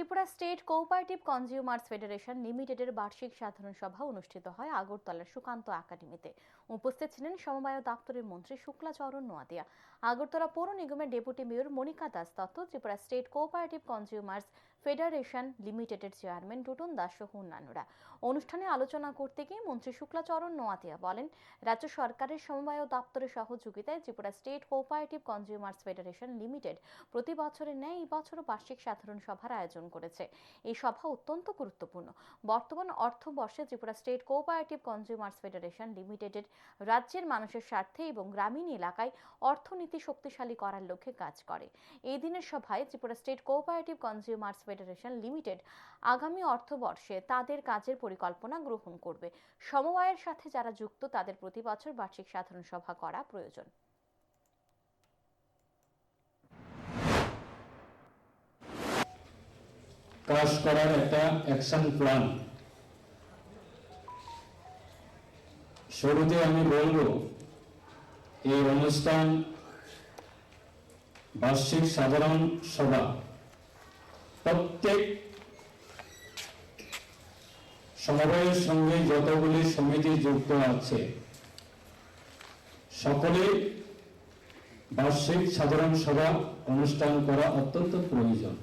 Tripura State Cooperative Consumers Federation লিমিটেডের বার্ষিক সাধারণ সভা অনুষ্ঠিত হয় আগরতলার সুকান্ত একাডেমিতে। উপস্থিত ছিলেন সমবায় দপ্তরের মন্ত্রী শুক্লাচরণ নোয়াদিয়া। আগরতলা পৌর নিগমের deputy mayor Monika Das Dutta Tripura State Cooperative Consumers Federation লিমিটেডের চেয়ারম্যান টুটন দাস সহ অন্যান্যরা। অনুষ্ঠানে আলোচনা করতে গিয়ে মন্ত্রী শুক্লাচরণ নোয়াতিয়া বলেন, রাজ্য সরকারের সমবায় দপ্তরের সহযোগিতায় Tripura State Cooperative Consumers Federation Limited প্রতি বছরের ন্যায় এই বছরও বার্ষিক সাধারণ সভার আয়োজন করেছে। এই সভা অত্যন্ত গুরুত্বপূর্ণ। বর্তমান অর্থবর্ষে Tripura State Cooperative Consumers Federation লিমিটেডের রাজ্যের মানুষের স্বার্থে এবং গ্রামীণ এলাকায় অর্থনীতি শক্তিশালী করার লক্ষ্যে কাজ করে। এই দিনের সভায় Tripura State Cooperative Consumers Federation Limited আগামী অর্থবর্ষে তাদের কাজের পরিকল্পনা গ্রহণ করবে। সমবায়ের সাথে যারা যুক্ত, তাদের প্রতি বছর বার্ষিক সাধারণ সভা করা প্রয়োজন। কাজ করার একটা অ্যাকশন প্ল্যান শুরুতে আমি বলব, এই অনুষ্ঠান বার্ষিক সাধারণ সভা প্রত্যেক সমবায়ের সঙ্গে যতগুলি সমিতি যুক্ত আছে, সকলে বার্ষিক সাধারণ সভা অনুষ্ঠান করা অত্যন্ত প্রয়োজন।